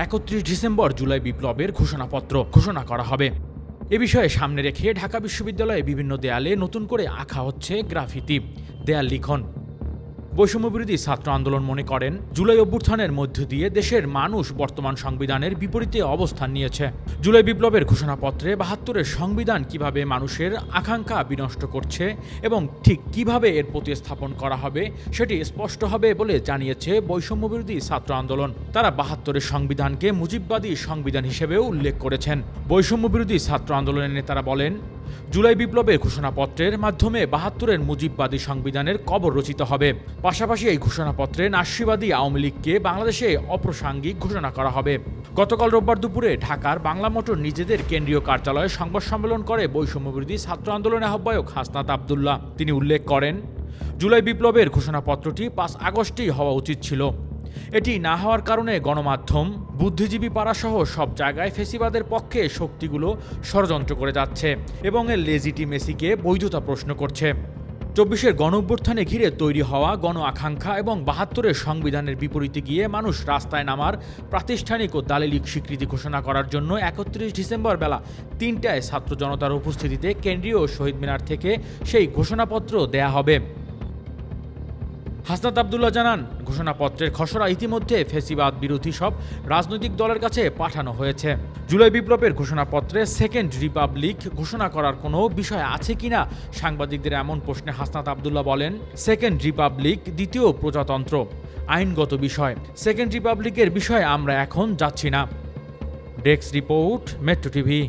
একত্রিশ ডিসেম্বর জুলাই বিপ্লবের ঘোষণাপত্র ঘোষণা করা হবে। এ বিষয়ে সামনে রেখে ঢাকা বিশ্ববিদ্যালয়ে বিভিন্ন দেয়ালে নতুন করে আঁকা হচ্ছে গ্রাফিতি। দেয়াল লিখন। বৈষম্যবিরোধী ছাত্র আন্দোলন মনে করেন, জুলাই অভ্যুত্থানের মধ্য দিয়ে দেশের মানুষ বর্তমান সংবিধানের বিপরীতে অবস্থান নিয়েছে। জুলাই বিপ্লবের ঘোষণাপত্রে বাহাত্তরের সংবিধান কীভাবে মানুষের আকাঙ্ক্ষা বিনষ্ট করছে এবং ঠিক কীভাবে এর প্রতিস্থাপন করা হবে, সেটি স্পষ্ট হবে বলে জানিয়েছে বৈষম্যবিরোধী ছাত্র আন্দোলন। তারা বাহাত্তরের সংবিধানকে মুজিববাদী সংবিধান হিসেবেও উল্লেখ করেছেন। বৈষম্যবিরোধী ছাত্র আন্দোলনের নেতারা বলেন জুলাই বিপ্লবের ঘোষণাপত্রের মাধ্যমে বাহাত্তরের মুজিববাদী সংবিধানের কবর রচিত হবে। পাশাপাশি এই ঘোষণাপত্রে নাসিবাদী আওয়ামী লীগকে বাংলাদেশে অপ্রাসঙ্গিক ঘোষণা করা হবে। গতকাল রোববার দুপুরে ঢাকার বাংলা মোটর নিজেদের কেন্দ্রীয় কার্যালয়ে সংবাদ সম্মেলন করে বৈষম্যবিরোধী ছাত্র আন্দোলনের আহ্বায়ক হাসনাত আবদুল্লাহ। তিনি উল্লেখ করেন, জুলাই বিপ্লবের ঘোষণাপত্রটি পাঁচ আগস্টেই হওয়া উচিত ছিল। এটি না হওয়ার কারণে গণমাধ্যম, বুদ্ধিজীবী পাড়াসহ সব জায়গায় ফেসিবাদের পক্ষে শক্তিগুলো ষড়যন্ত্র করে যাচ্ছে এবং এর লেজিটিমেসিকে বৈধতা প্রশ্ন করছে। চব্বিশের গণ অভ্যুত্থানে ঘিরে তৈরি হওয়া গণ আকাঙ্ক্ষা এবং বাহাত্তরের সংবিধানের বিপরীতে গিয়ে মানুষ রাস্তায় নামার প্রাতিষ্ঠানিক ও দালিলিক স্বীকৃতি ঘোষণা করার জন্য একত্রিশ ডিসেম্বর বেলা তিনটায় ছাত্র জনতার উপস্থিতিতে কেন্দ্রীয় শহীদ মিনার থেকে সেই ঘোষণাপত্র দেয়া হবে। হাসনাত আবদুল্লাহ জানান, ঘোষণাপত্রের খসড়া ইতিমধ্যে ফেসিবাদ বিরোধী সব রাজনৈতিক দলের কাছে পাঠানো হয়েছে। জুলাই বিপ্লবের ঘোষণাপত্রে সেকেন্ড রিপাবলিক ঘোষণা করার কোনো বিষয় আছে কিনা সাংবাদিকদের এমন প্রশ্নে হাসনাত আবদুল্লাহ বলেন, সেকেন্ড রিপাবলিক দ্বিতীয় প্রজাতন্ত্র। আইনগত বিষয়, সেকেন্ড রিপাবলিকের বিষয়ে আমরা এখন যাচ্ছি না। Desk report, metro TV.